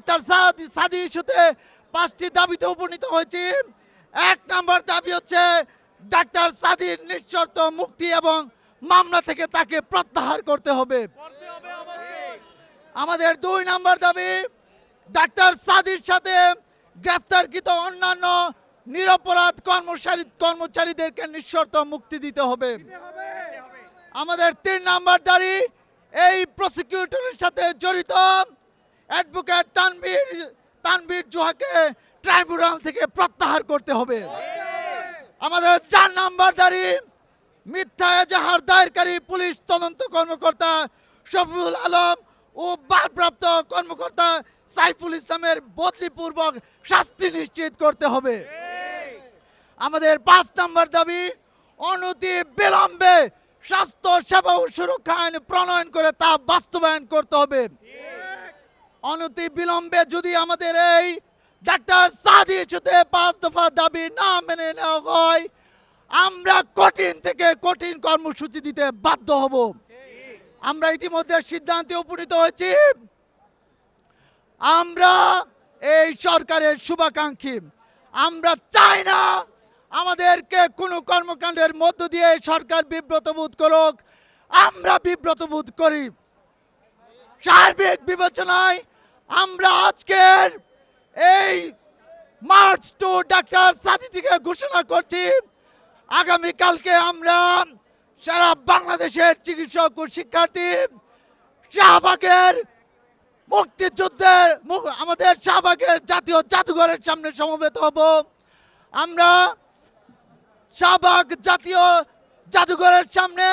Doctor সাদি ইস্যুতে পাঁচটি দাবিতে উপনীত হয়েছি। এক নম্বর দাবি হচ্ছে ডাক্তার সাদির নিঃশর্ত মুক্তি এবং মামলা থেকে তাকে প্রত্যাহার করতে হবে। আমাদের দুই নম্বর দাবি, ডাক্তার সাদির সাথে গ্রেফতারকৃত অন্যান্য নিরপরাধ কর্মচারী কর্মচারীদেরকে নিঃশর্ত মুক্তি দিতে হবে। আমাদের তিন নাম্বার দাবি, এই প্রসিকিউটরের সাথে জড়িত অ্যাডভোকেট তানভীর তানভীর জোহাকে ট্রাইব্যুনাল থেকে প্রত্যাহার করতে হবে। আমাদের চার নাম্বার দাবি মিথ্যা এজাহার দায়েরকারী পুলিশ তদন্ত কর্মকর্তা শফিউল আলম ও ভারপ্রাপ্ত কর্মকর্তা সাইফুল ইসলামের বদলিপূর্বক শাস্তি নিশ্চিত করতে হবে। আমাদের পাঁচ নম্বর দাবি, অনতি বিলম্বে স্বাস্থ্য, সেবা ও সুরক্ষা আইন প্রণয়ন করে তা বাস্তবায়ন করতে হবে। অনতি বিলম্বে যদি আমাদের এই ডাক্তার সাদি ইস্যুতে পাঁচ দফা দাবি না মেনে নেওয়া হয়, আমরা কঠিন থেকে কঠিন কর্মসূচি দিতে বাধ্য হব। আমরা ইতিমধ্যে সিদ্ধান্তে উপনীত হয়েছি, আমরা এই সরকারের শুভাকাঙ্ক্ষী। আমরা চাই না আমাদেরকে কোনো কর্মকাণ্ডের মধ্য দিয়ে সরকার বিব্রত বোধ করুক, আমরা বিব্রত বোধ করি। সার্বিক বিবেচনায় আমরা আজকের এই মার্চ টু ডাক্তার সাদি থেকে ঘোষণা করছি। আগামীকালকে আমরা সারা বাংলাদেশের চিকিৎসক ও শিক্ষার্থী শাহবাগের মুক্তিযুদ্ধের আমাদের শাহবাগের জাতীয় জাদুঘরের সামনে সমবেত হব। আমরা শাহবাগ জাতীয় জাদুঘরের সামনে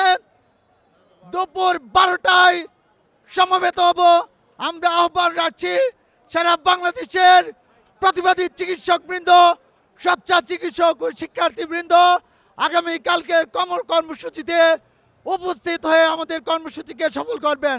দুপুর বারোটায় সমবেত হব। আমরা আহ্বান রাখছি সারা বাংলাদেশের প্রতিবাদী চিকিৎসক বৃন্দ স্বচ্ছা চিকিৎসক ও শিক্ষার্থীবৃন্দ, আগামীকালকের কমর কর্মসূচিতে উপস্থিত হয়ে আমাদের কর্মসূচিকে সফল করবেন।